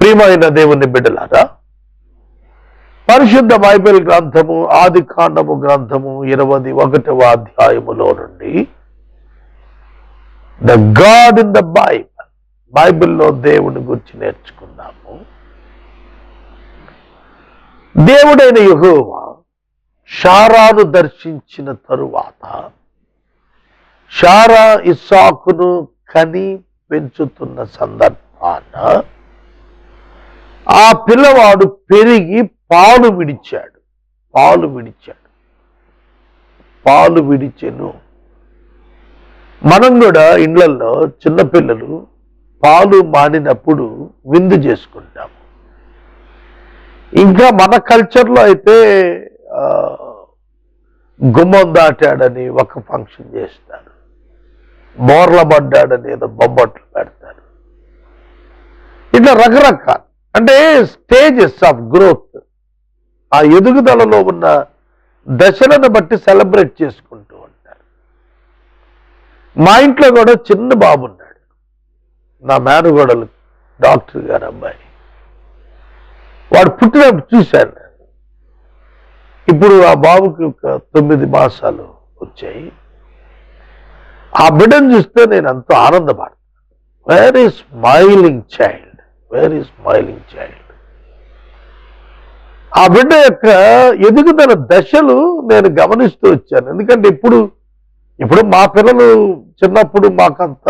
ప్రియమైన దేవుని బిడ్డలారా పరిశుద్ధ బైబిల్ గ్రంథము ఆది కాండము గ్రంథము ఇరవై ఒకటవ అధ్యాయములో నుండి the God in the Bible బైబిల్లో దేవుని గురించి నేర్చుకున్నాము దేవుడైన యెహోవా షారాను దర్శించిన తరువాత షారా ఇస్సాకును కని పెంచుతున్న సందర్భాన ఆ పిల్లవాడు పెరిగి పాలు విడిచాడు. పాలు విడిచాడు. పాలు విడిచెను. మనం కూడా ఇండ్లలో చిన్నపిల్లలు పాలు మానినప్పుడు విందు చేసుకుంటాం ఇంకా మన కల్చర్లో అయితే గుమ్మం దాటాడని ఒక ఫంక్షన్ చేస్తారు. బోర్ల పడ్డాడని ఏదో బొబ్బట్లు పెడతారు. ఇట్లా రకరకాల అంటే స్టేజెస్ ఆఫ్ గ్రోత్ ఆ ఎదుగుదలలో ఉన్న దశలను బట్టి సెలబ్రేట్ చేసుకుంటూ ఉంటారు. మా ఇంట్లో కూడా చిన్న బాబు ఉన్నాడు. నా మేనగోడలు డాక్టర్ గారు అబ్బాయి. వాడు పుట్టినప్పుడు చూశాను ఇప్పుడు ఆ బాబుకి ఒక తొమ్మిది మాసాలు వచ్చాయి. ఆ బిడ్డను చూస్తే నేను ఎంతో ఆనందపడతాను. Very smiling child very smiling child ఆ బిడ్డ యొక్క ఎదుగుదల దశలు నేను గమనిస్తూ వచ్చాను. ఎందుకంటే ఇప్పుడు ఇప్పుడు మా పిల్లలు చిన్నప్పుడు మాకంత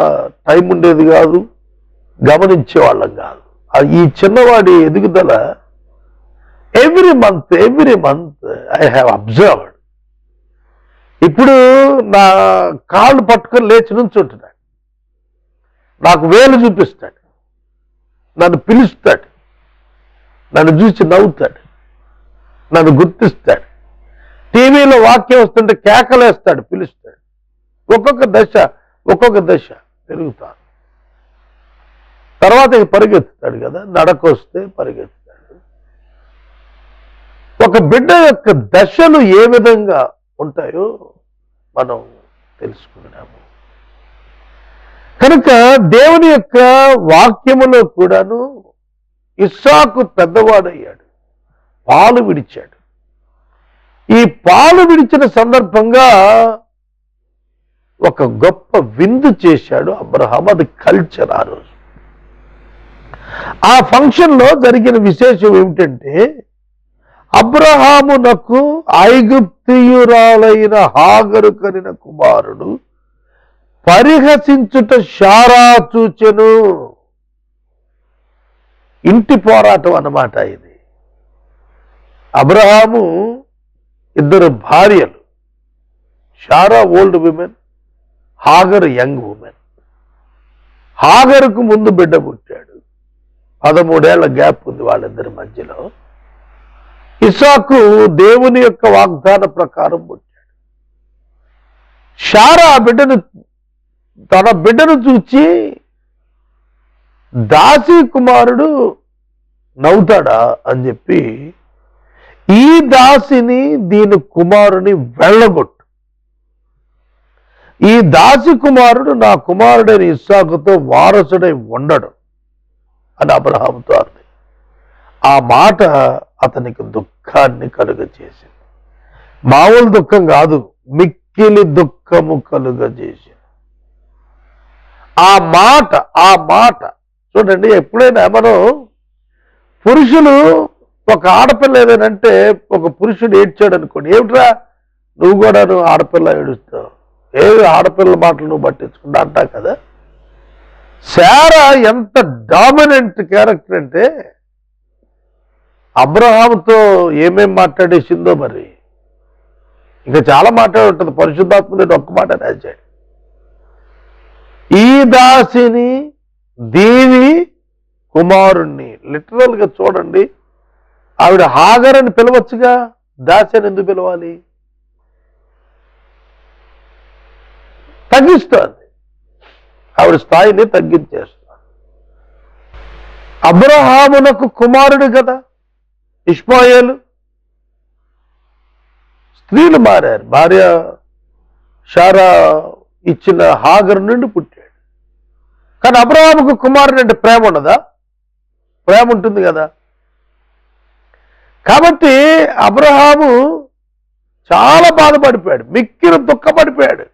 టైం ఉండేది కాదు గమనించే వాళ్ళం కాదు. ఈ చిన్నవాడి ఎదుగుదల every month every month I have observed ఇప్పుడు నా కాళ్ళు పట్టుకొని లేచి నుంచుంటున్నాడు. నాకు వేలు చూపిస్తాడు. నన్ను పిలుస్తాడు. నన్ను చూసి నవ్వుతాడు. నన్ను గుర్తిస్తాడు. టీవీలో వాక్యం వస్తుంటే కేకలేస్తాడు పిలుస్తాడు. ఒక్కొక్క దశ ఒక్కొక్క దశ పెరుగుతాను తర్వాత పరిగెత్తుతాడు కదా నడకొస్తే పరిగెత్తుతాడు. ఒక బిడ్డ యొక్క దశలు ఏ విధంగా ఉంటాయో మనం తెలుసుకున్నాము కనుక దేవుని యొక్క వాక్యములో కూడాను ఇస్సాకు పెద్దవాడయ్యాడు. పాలు విడిచాడు. ఈ పాలు విడిచిన సందర్భంగా ఒక గొప్ప విందు చేశాడు అబ్రహాం అది కల్చర్ ఆ రోజు. ఆ ఫంక్షన్లో జరిగిన విశేషం ఏమిటంటే అబ్రహామునకు ఐగుప్తియురాలైన హాగరు కనిన కుమారుడు పరిహసించుట శారా చూచెను. ఇంటి పోరాటం అన్నమాట ఇది. అబ్రహాము ఇద్దరు భార్యలు. Sarah old women Hagar young women. హాగర్కు ముందు బిడ్డ పుట్టాడు. పదమూడేళ్ళ గ్యాప్ ఉంది వాళ్ళిద్దరి మధ్యలో. ఇసాకు దేవుని యొక్క వాగ్దాన ప్రకారం పుట్టాడు. షారా బిడ్డను తన బిడ్డను చూచి దాసి కుమారుడు నవ్వుతాడా అని చెప్పి ఈ దాసిని దీని కుమారుని వెళ్ళగొట్టు. ఈ దాసి కుమారుడు నా కుమారుడైన ఇస్సాకుతో వారసుడై ఉండడు అని అబ్రహాంతో అంది ఆ మాట అతనికి దుఃఖాన్ని కలుగజేసింది. మామూలు దుఃఖం కాదు మిక్కిలి దుఃఖము కలుగజేసింది. ఆ మాట ఆ మాట. చూడండి ఎప్పుడైనా మనం పురుషులు ఒక ఆడపిల్ల ఏదైనంటే ఒక పురుషుడు ఏడ్చాడు అనుకోండి ఏమిట్రా? నువ్వు కూడా నువ్వు ఆడపిల్ల ఏడుస్తావు. ఏవి ఆడపిల్ల మాటలు నువ్వు పట్టించుకుంటా అంటా కదా? శారా ఎంత డామినెంట్ క్యారెక్టర్ అంటే అబ్రహాంతో ఏమేం మాట్లాడేసిందో మరి. ఇంకా చాలా మాట్లాడి ఉంటుంది పరిశుద్ధాత్మదేవుడు ఒక్క మాట రాశాడు. ఈ దాసిని దీని కుమారుణ్ణి. లిటరల్గా చూడండి. ఆవిడ హాగర్ అని పిలవచ్చుగా? దాసి అని ఎందుకు పిలవాలి? తగ్గిస్తుంది. ఆవిడ స్థాయిని తగ్గించేస్తుంది. అబ్రహామునకు కుమారుడు కదా ఇష్మాయేలు. స్త్రీలు మారారు. భార్య షారా ఇచ్చిన హాగర్ నుండి పుట్టాడు. కానీ అబ్రహాముకు కుమారుడు అంటే ప్రేమ ఉండదా? ప్రేమ ఉంటుంది కదా. కాబట్టి అబ్రహాము చాలా బాధపడిపోయాడు మిక్కిన దుఃఖపడిపోయాడు.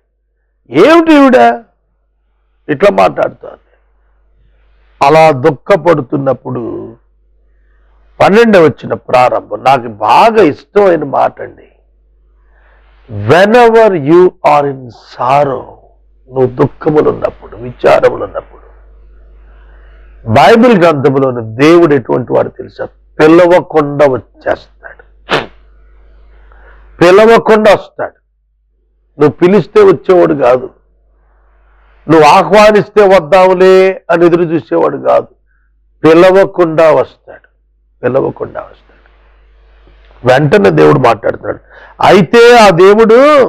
ఏమిటి ఈవిడ? ఇట్లా మాట్లాడుతోంది. అలా దుఃఖపడుతున్నప్పుడు పన్నెండు వచ్చిన ప్రారంభం. నాకు బాగా ఇష్టమైన మాట అండి. Whenever you are in sorrow నువ్వు దుఃఖములు ఉన్నప్పుడు విచారములు ఉన్నప్పుడు బైబిల్ గ్రంథంలోని దేవుడు ఎటువంటి వాడు తెలుసా? పిలవకుండా వచ్చేస్తాడు. పిలవకుండా వస్తాడు. నువ్వు పిలిస్తే వచ్చేవాడు కాదు. నువ్వు ఆహ్వానిస్తే వద్దాములే అని ఎదురు చూసేవాడు కాదు. పిలవకుండా వస్తాడు. పిలవకుండా వస్తాడు. వెంటనే దేవుడు మాట్లాడుతున్నాడు. అయితే ఆ దేవుడు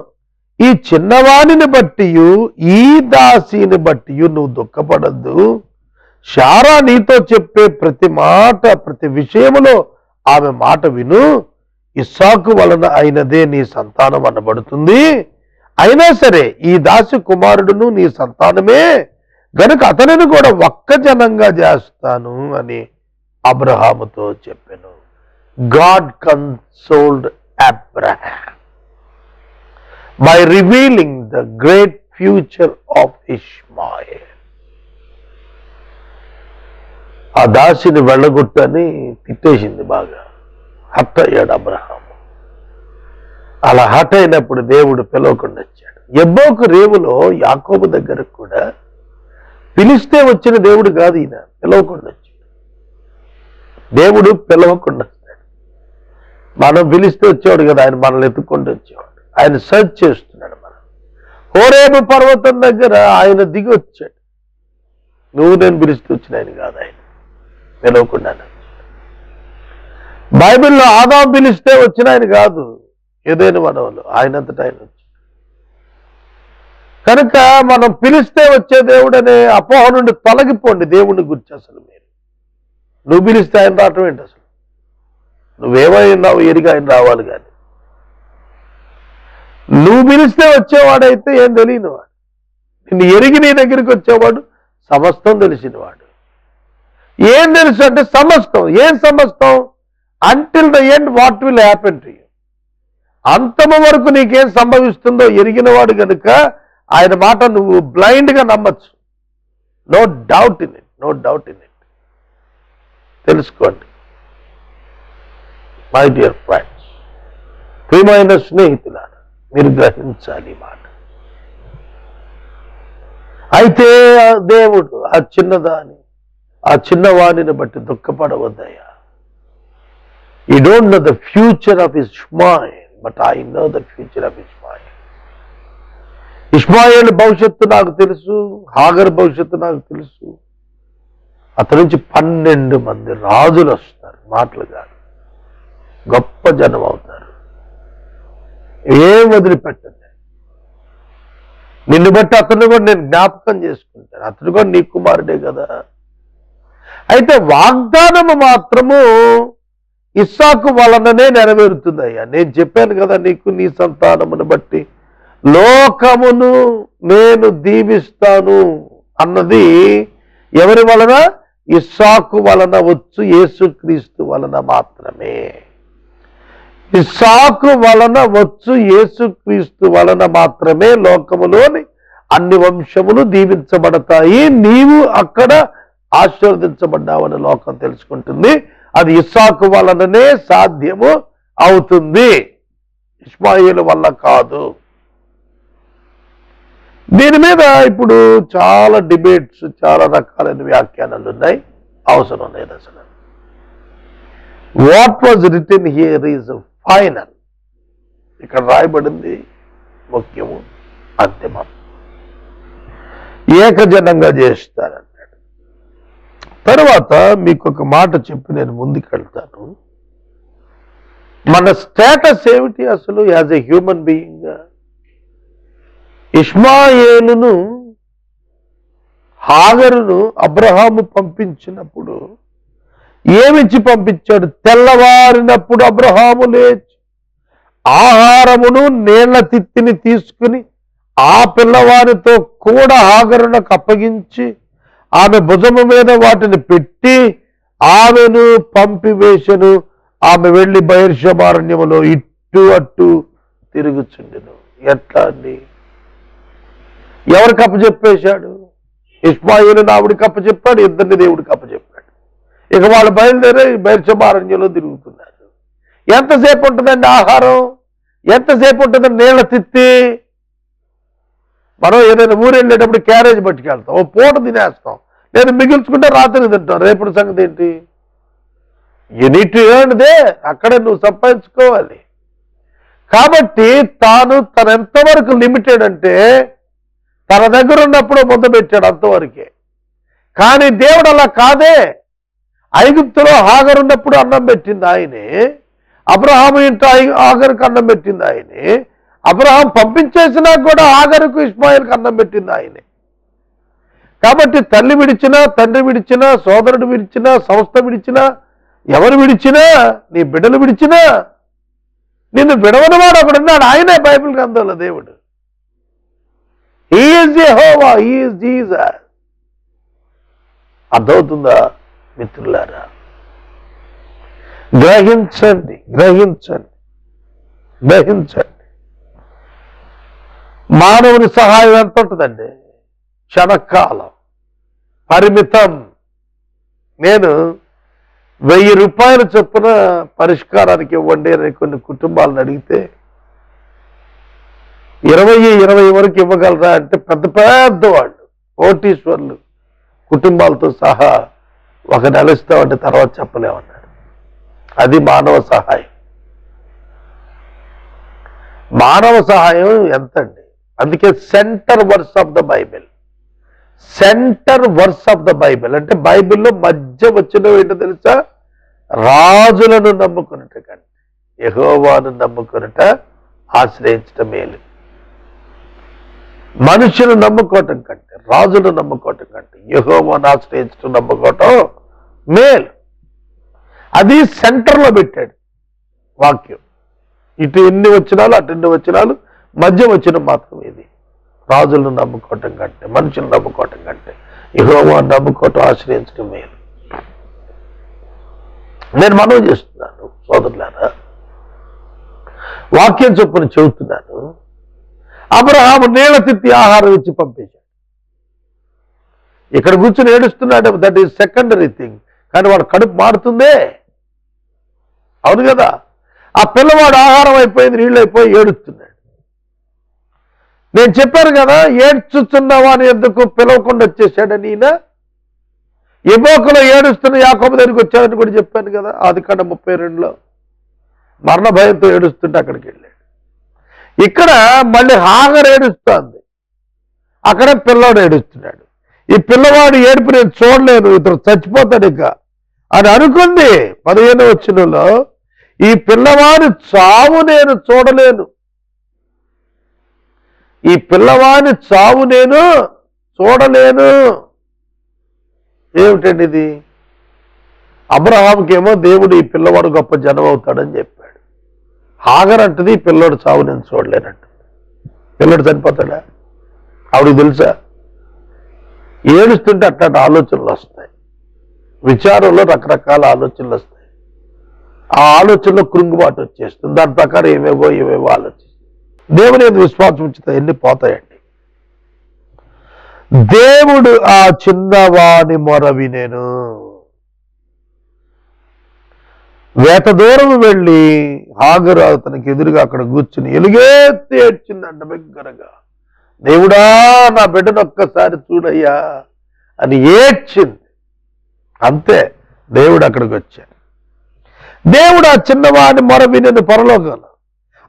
ఈ చిన్నవాణిని బట్టి ఈ దాసిని బట్టి నువ్వు దుఃఖపడద్దు. శారా నీతో చెప్పే ప్రతి మాట ప్రతి విషయములో ఆమె మాట విను. ఇస్సాకు వలన అయినదే నీ సంతానం అనబడుతుంది. అయినా సరే ఈ దాసి కుమారుడును నీ సంతానమే. గనుక అతనిని కూడా ఒక్క జనంగా చేస్తాను అని అబ్రహాముతో చెప్పాను. God consoled Abraham. By revealing the great future of Ishmael ఆ దాసిని వెళ్ళగొట్టని తిట్టేసింది బాగా. హట్ అయ్యాడు అబ్రహాం అలా హట్ అయినప్పుడు దేవుడు పిలవకుండా వచ్చాడు. ఎబ్బోకు రేవులో యాకోబు దగ్గర కూడా పిలిస్తే వచ్చిన దేవుడు కాదు ఈయన పిలవకుండా వచ్చాడు. దేవుడు పిలవకుండా వస్తాడు మనం పిలిస్తే వచ్చేవాడు కదా ఆయన మనల్ని ఎత్తుక్కుంటూ వచ్చేవాడు. ఆయన సర్చ్ చేస్తున్నాడు మనం. హోరేబు పర్వతం దగ్గర ఆయన దిగి వచ్చాడు. నువ్వు నేను పిలిస్తే వచ్చిన ఆయన కాదు ఆయన. పిలవకుండా బైబిల్లో ఆదాం పిలిస్తే వచ్చిన ఆయన కాదు ఏదైనా మనవలు ఆయనంతటా ఆయన వచ్చి. కనుక మనం పిలిస్తే వచ్చే దేవుడు అనే అపోహ నుండి తొలగిపోండి దేవుడిని గురించి అసలు మీరు. నువ్వు పిలిస్తే ఆయన రావటం ఏంటి అసలు? నువ్వేమైనావు ఎరిగి ఆయన రావాలి కానీ. నువ్వు పిలిస్తే వచ్చేవాడైతే ఏం తెలియనివాడు. నిన్ను ఎరిగి నీ దగ్గరికి వచ్చేవాడు సమస్తం తెలిసినవాడు. ఏం తెలుసు అంటే సమస్తం. ఏం సమస్తం? Until the end what will happen to you అంతము వరకు నీకేం సంభవిస్తుందో ఎరిగినవాడు కనుక ఆయన మాట నువ్వు బ్లైండ్గా నమ్మచ్చు. No doubt in it no doubt in it తెలుసుకోండి. మై డియర్ ఫ్రెండ్స్ ప్రియమైన స్నేహితులారా మీరు గ్రహించాలి మాట. అయితే దేవుడు ఆ చిన్నదాని ఆ చిన్నవాణిని బట్టి దుఃఖపడవద్దయ్యా. You don't know the future of Ishmael but I know the future of Ishmael Ishmael భవిష్యత్తు నాకు తెలుసు హాగర్ భవిష్యత్తు నాకు తెలుసు. అతని నుంచి పన్నెండు మంది రాజులు వస్తారు మాటలు కాదు. గొప్ప జనం అవుతారు. ఏం వదిలిపెట్టండి నిన్ను బట్టి అతను కూడా నేను జ్ఞాపకం చేసుకుంటాను. అతను కూడా నీ కుమారుడే కదా. అయితే వాగ్దానము మాత్రము ఇస్సాకు వలననే నెరవేరుతుందయ్యా. నేను చెప్పాను కదా నీకు నీ సంతానమును బట్టి. లోకమును నేను దీవిస్తాను అన్నది ఎవరి వలన? ఇస్సాకు వలన వచ్చు యేసుక్రీస్తు వలన మాత్రమే. ఇస్సాకు వలన వచ్చు యేసుక్రీస్తు వలన మాత్రమే లోకములోని అన్ని వంశములు దీవించబడతాయి. నీవు అక్కడ ఆశీర్వదించబడ్డావని లోకం తెలుసుకుంటుంది. అది ఇస్సాకు వలననే సాధ్యము అవుతుంది. ఇస్మాయిల్ వల్ల కాదు. దీని మీద ఇప్పుడు చాలా డిబేట్స్ చాలా రకాలైన వ్యాఖ్యానాలు ఉన్నాయి. అవసరం లేదు అసలు. What was written here is final ఇక్కడ రాయబడింది ముఖ్యము అంతిమం. ఏకజనంగా చేస్తారని. తర్వాత మీకు ఒక మాట చెప్పి నేను ముందుకెళ్తాను. మన స్టేటస్ ఏమిటి అసలు? As a human being. ఇష్మాయేలును హాగరును అబ్రహాము పంపించినప్పుడు ఏమిచ్చి పంపించాడు? తెల్లవారినప్పుడు అబ్రహాము లేచి ఆహారమును నీళ్ళ తిత్తిని తీసుకుని ఆ పిల్లవారితో కూడా హాగరునకు అప్పగించి ఆమె భుజము మీద వాటిని పెట్టి ఆమెను పంపివేశను. ఆమె వెళ్ళి బహిర్షమారణ్యములో ఇట్టు అట్టు తిరుగుచుండెను. ఎట్లా అండి? ఎవరికి అప్పచెప్పేశాడు ఇస్మాయిలు నావుడికి అప్పచెప్పాడు ఇద్దరిని దేవుడికి అప్పచెప్పాడు ఇక వాళ్ళు బయలుదేరి బహిర్షమారణ్యంలో తిరుగుతున్నారు. ఎంతసేపు ఉంటుందండి ఆహారం? ఎంతసేపు ఉంటుందండి నీళ్ళ తిత్తి? మనం ఏదైనా ఊరు వెళ్ళేటప్పుడు క్యారేజ్ పట్టుకెళ్తాం ఓ పూట తినేస్తాం. నేను మిగిల్చుకుంటే రాత్రి తింటాం. రేపటి సంగతి ఏంటి? యూనిట్ ఏంటిదే అక్కడే నువ్వు సంపాదించుకోవాలి. కాబట్టి తాను తన ఎంతవరకు లిమిటెడ్ అంటే తన దగ్గర ఉన్నప్పుడు ముద్ద పెట్టాడు అంతవరకే. కానీ దేవుడు అలా కాదే. ఐగుప్తులో హాగర్ ఉన్నప్పుడు అన్నం పెట్టింది ఆయనే. అబ్రహాము ఇంట ఆగరికి అన్నం పెట్టింది ఆయనే. అబ్రహాం పంపించేసినా కూడా ఆగరుకు ఇస్మాయిల్కి అన్నం పెట్టింది ఆయనే. కాబట్టి తల్లి విడిచినా తండ్రి విడిచినా సోదరుడు విడిచినా సంస్థ విడిచినా ఎవరు విడిచినా నీ బిడ్డలు విడిచినా నిన్ను విడవనివాడు ఒకడున్నాడు ఆయనే బైబిల్ గ్రంథంలో దేవుడు. ఈజ్ హోవా ఈజ్ జీసస్ అర్థమవుతుందా మిత్రులారా? గ్రహించండి గ్రహించండి గ్రహించండి. మానవుని సహాయం ఎంత ఉంటుందండి? క్షణకాలం. పరిమితం. నేను వెయ్యి రూపాయల చొప్పున పరిష్కారానికి ఇవ్వండి అని కొన్ని కుటుంబాలను అడిగితే ఇరవై ఇరవై వరకు ఇవ్వగలరా అంటే పెద్ద పెద్ద వాళ్ళు కోటీశ్వర్లు కుటుంబాలతో సహా ఒక నెల ఇస్తామంటే తర్వాత చెప్పలేమన్నాడు. అది మానవ సహాయం. మానవ సహాయం ఎంతండి? అందుకే centre verse of the Bible. Centre verse of the Bible. అంటే బైబిల్లో మధ్య వచ్చిన ఏంటో తెలుసా? రాజులను నమ్ముకున్నట కంటే యహోవాను నమ్ముకున్నట ఆశ్రయించటం మేలు. మనుషులు నమ్ముకోవటం కంటే రాజును నమ్ముకోవటం కంటే యహోవాను ఆశ్రయించటం నమ్ముకోవటం మేలు. అది సెంటర్లో పెట్టాడు వాక్యం. ఇటు ఎన్ని వచ్చినాలు అటు ఎన్ని వచ్చినాలు మధ్య వచ్చిన మాత్రం ఇది. రాజులను నమ్ముకోవటం కంటే మనుషులను నమ్ముకోవటం కంటే యహోవా నమ్ముకోవటం ఆశ్రయించడం మేలు. నేను మనవి చేస్తున్నాను సోదరులారా. వాక్యం చొప్పున చెబుతున్నాను అబ్రహాము నీళ్ళ తిత్తి ఆహారం ఇచ్చి పంపించాడు. ఇక్కడ కూర్చుని ఏడుస్తున్నాడు దట్ ఈజ్ సెకండరీ థింగ్ కానీ వాడు కడుపు మారుతుందే. అవును కదా? ఆ పిల్లవాడు ఆహారం అయిపోయింది నీళ్ళు అయిపోయి ఏడుస్తున్నాడు. నేను చెప్పాను కదా ఏడ్చుచున్నావా అని ఎందుకు పిలవకుండా వచ్చేసాడని ఈయన ఎబోకలో ఏడుస్తున్న యాకోబ దగ్గరికి వచ్చాడని కూడా చెప్పాను కదా ఆది కాడ ముప్పై రెండులో. మరణ భయంతో ఏడుస్తుంటే అక్కడికి వెళ్ళాడు. ఇక్కడ మళ్ళీ హాగర్ ఏడుస్తుంది. అక్కడ పిల్లవాడు ఏడుస్తున్నాడు. ఈ పిల్లవాడు ఏడుపు నేను చూడలేను ఇతను చచ్చిపోతాడు ఇంకా అని అనుకుంది. పదిహేను వచ్చినలో ఈ పిల్లవాడు చావు నేను చూడలేను. ఈ పిల్లవాని చావు నేను చూడలేను. ఏమిటండి ఇది? అబ్రహాంకేమో దేవుడు ఈ పిల్లవాడు గొప్ప జనం అవుతాడని చెప్పాడు. హాగర్ అంటది ఈ చావు నేను చూడలేనంట. పిల్లడు చనిపోతాడా? ఆవిడకి తెలుసా? ఏడుస్తుంటే అట్లాంటి ఆలోచనలు వస్తాయి. విచారంలో రకరకాల ఆలోచనలు వస్తాయి. ఆ ఆలోచనలో కృంగుబాటు వచ్చేస్తుంది. దాని ప్రకారం ఏమేవో ఏవేవో ఆలోచన దేవుని మీద విశ్వాసం ఉంచితే ఎన్ని పోతాయండి? దేవుడు ఆ చిన్నవాని మొర వినేను వేట దూరం వెళ్ళి హాగరు అతనికి ఎదురుగా అక్కడ కూర్చుని ఎలుగేత్తి ఏడ్చిందంట బిగ్గరగా దేవుడా నా బిడ్డను ఒక్కసారి చూడయ్యా అని ఏడ్చింది. అంతే దేవుడు అక్కడికి వచ్చాడు. దేవుడు ఆ చిన్నవాడిని మొర వినని పరలోకాలు.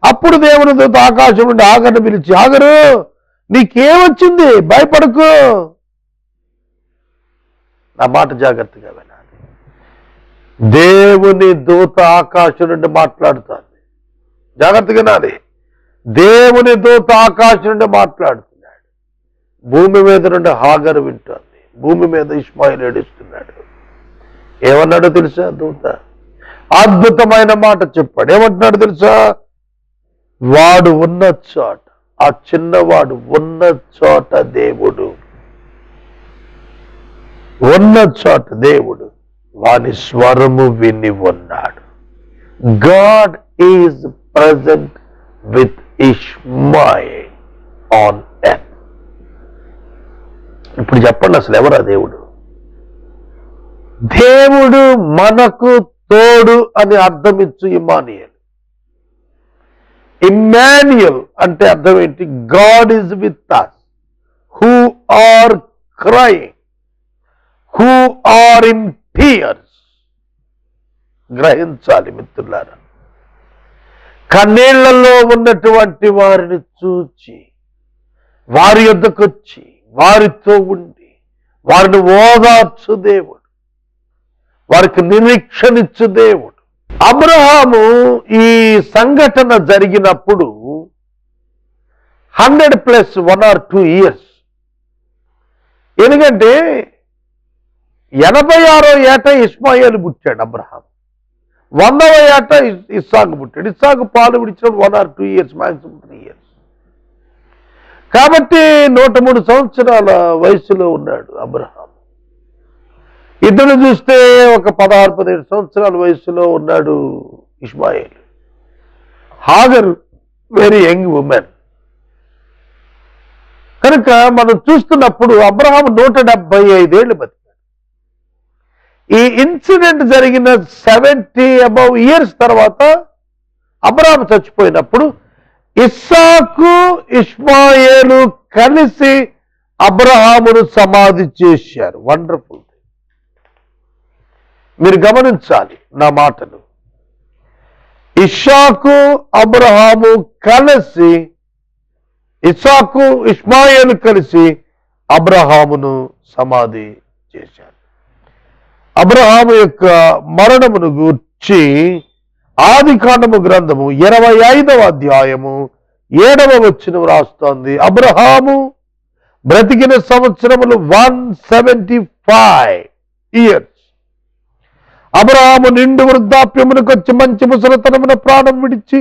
అప్పుడు దేవుని దూత ఆకాశం నుండి ఆగను పిలిచి ఆగరు నీకేమొచ్చింది? భయపడకు. నా మాట జాగ్రత్తగా వినాలి. దేవుని దూత ఆకాశం నుండి మాట్లాడుతుంది. జాగ్రత్తగా వినాలి. దేవుని దూత ఆకాశం నుండి మాట్లాడుతున్నాడు. భూమి మీద నుండి హాగరు వింటుంది. భూమి మీద ఇస్మాయిల్ ఏడుస్తున్నాడు. ఏమన్నాడో తెలుసా దూత? అద్భుతమైన మాట చెప్పాడు. ఏమంటున్నాడు తెలుసా? వాడు ఉన్న చోట ఆ చిన్నవాడు ఉన్న చోట దేవుడు. ఉన్న చోట దేవుడు వాని స్వరము విని ఉన్నాడు. God is present with Ishmael on earth ఇప్పుడు చెప్పండి అసలు ఎవరా దేవుడు? దేవుడు మనకు తోడు అని అర్థమిచ్చు ఇమానియల్ ఇమ్మాన్యుయల్ అంటే అర్థం ఏంటి? God is with us who are crying who are in tears గ్రహించాలి మిత్రులారా. కన్నీళ్ళలో ఉన్నటువంటి వారిని చూచి వారి యొద్దకొచ్చి వారితో ఉండి వారిని ఓదార్చు దేవుడు. వారికి నిరీక్షణిచ్చు దేవుడు. అబ్రహాము ఈ సంఘటన జరిగినప్పుడు hundred plus one or two years. ఎందుకంటే ఎనభై ఆరో ఏట ఇస్మాయిల్ పుట్టాడు అబ్రహాం. వందవ ఏట ఇస్సాకు పుట్టాడు. ఇస్సాకు పాలు విడిచినప్పుడు one or two years maximum three years. కాబట్టి నూట మూడు సంవత్సరాల వయసులో ఉన్నాడు అబ్రహాం. ఇద్దరు చూస్తే ఒక పదహారు పదిహేడు సంవత్సరాల వయసులో ఉన్నాడు Ishmael. Hagar very young women కనుక మనం చూస్తున్నప్పుడు అబ్రహాం నూట డెబ్బై ఐదేళ్ళు బతికాడు. ఈ ఇన్సిడెంట్ జరిగిన సెవెంటీ అబౌవ్ ఇయర్స్ తర్వాత అబ్రహాం చచ్చిపోయినప్పుడు ఇస్సాకు ఇస్మాయేలు కలిసి అబ్రహామును సమాధి చేశారు. వండర్ఫుల్ మీరు గమనించాలి నా మాటను ఇషాకు అబ్రహాము కలిసి ఇషాకు ఇస్మాయిల్ కలిసి అబ్రహామును సమాధి చేశారు. అబ్రహాము యొక్క మరణమును గూర్చి ఆది కాండము గ్రంథము ఇరవై ఐదవ అధ్యాయము ఏడవ వచ్చిన రాస్తోంది. అబ్రహాము బ్రతికిన సంవత్సరములు one seventy five years. Abraham నిండు వృద్ధాప్యమునకు వచ్చి మంచి ముసలతనమున ప్రాణం విడిచి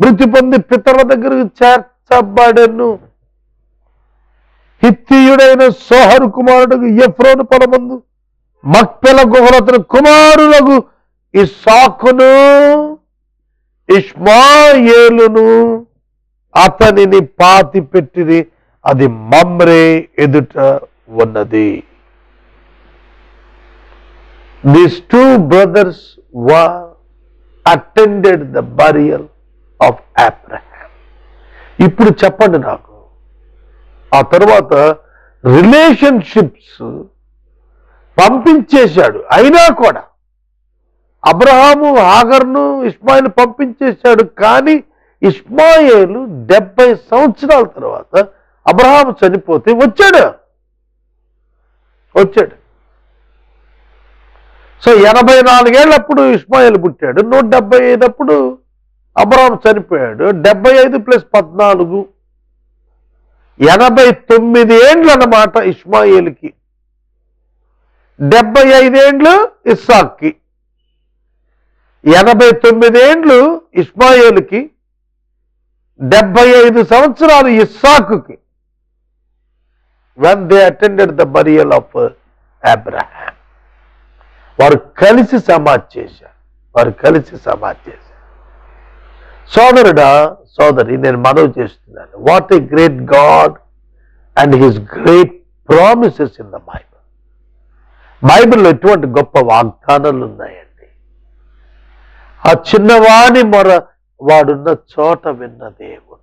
మృతి పొంది పితరుల దగ్గరకు చేర్చబడెను. హిత్తియుడైన సోహరు కుమారుడు ఎఫ్రోను పొలమందు మక్పెల గుహలతను కుమారులకు ఇసాకును ఇష్మాయేలును. అతనిని పాతి పెట్టిది అది మమ్రే ఎదుట ఉన్నది. These two brothers were attended the burial of Abraham. ఇప్పుడు చెప్పండి నాకు. ఆ తర్వాత రిలేషన్షిప్స్ పంపించేశాడు. అయినా కూడా అబ్రహాము ఆగర్ను ఇస్మాయిల్ పంపించేశాడు. కానీ ఇస్మాయిలు డెబ్బై సంవత్సరాల తర్వాత అబ్రహాము చనిపోతే వచ్చాడు. వచ్చాడు. సో ఎనభై నాలుగేళ్ళప్పుడు ఇస్మాయిల్ పుట్టాడు. నూట డెబ్బై ఐదప్పుడు అబ్రామ్ చనిపోయాడు. డెబ్బై ఐదు ప్లస్ పద్నాలుగు. ఎనభై తొమ్మిది ఏండ్లు అన్నమాట ఇస్మాయిల్కి. డెబ్బై ఐదేండ్లు ఇస్సాక్కి. ఎనభై తొమ్మిదేండ్లు ఇస్మాయిల్కి. డెబ్బై ఐదు సంవత్సరాలు ఇస్సాక్కి. When they attended the burial of Abraham వారు కలిసి సమాధి చేశారు. వారు కలిసి సమాధి చేశారు. సోదరుడా సోదరి నేను మనవి చేస్తున్నాను. What a great God and his great promises in the Bible బైబిల్లో ఎటువంటి గొప్ప వాగ్దానాలు ఉన్నాయండి? ఆ చిన్నవాని మొర వాడున్న చోట విన్న దేవుడు.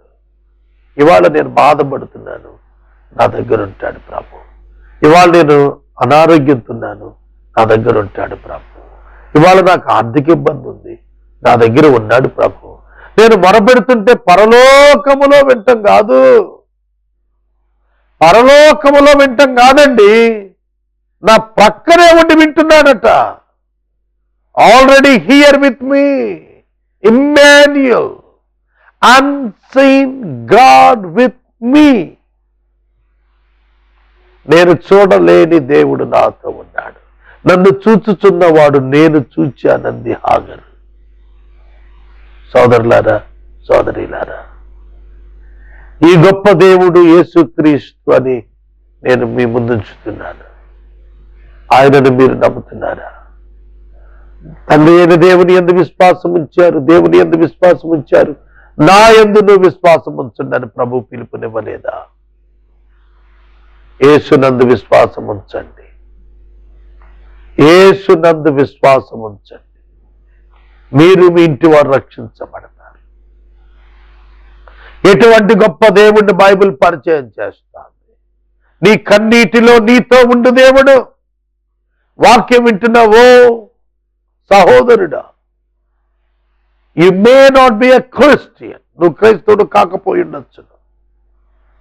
ఇవాళ నేను బాధపడుతున్నాను. నా దగ్గర ఉంటాడు ప్రభు. ఇవాళ నేను అనారోగ్యంతున్నాను నా దగ్గర ఉంటాడు ప్రభు. ఇవాళ నాకు ఆర్థిక ఇబ్బంది ఉంది. నా దగ్గర ఉన్నాడు ప్రభు. నేను మొరపెడుతుంటే పరలోకములో వింటం కాదు. పరలోకములో వింటం కాదండి. నా ప్రక్కనే ఉండి వింటున్నాడట. Already here with me Immanuel unseen God with me నేను చూడలేని దేవుడు నాతో ఉన్నాడు. నన్ను చూచుచున్నవాడు నేను చూచానంది హాగర్ సోదరులారా సోదరిలారా ఈ గొప్ప దేవుడు యేసుక్రీస్తు అని నేను మీ ముందుంచుతున్నాను. ఆయనను మీరు నమ్ముతున్నారా? తండ్రి అయిన దేవుని ఎందు విశ్వాసం ఉంచారు దేవుని ఎందు విశ్వాసం ఉంచారు. నా ఎందు నువ్వు విశ్వాసం ఉంచుండని ప్రభు పిలుపునివ్వలేదా? ఏసునందు విశ్వాసం ఉంచండి. ఏసునందు విశ్వాసం ఉంచండి. మీరు మీ ఇంటి వారు రక్షించబడతారు. ఎటువంటి గొప్ప దేవుణ్ణి బైబిల్ పరిచయం చేస్తాను నీ కన్నీటిలో నీతో ఉండు దేవుడు. వాక్యం వింటున్నావో? సహోదరుడా you may not be a Christian నువ్వు క్రైస్తవుడు కాకపోయి ఉండొచ్చు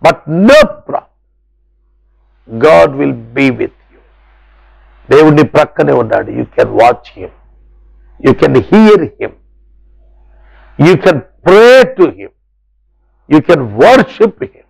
బట్ నో ప్రా గాడ్ విల్ బీ విత్ దేవుడిని ప్రక్కనే ఉన్నాడు. You can watch him you can hear him you can pray to him you can worship him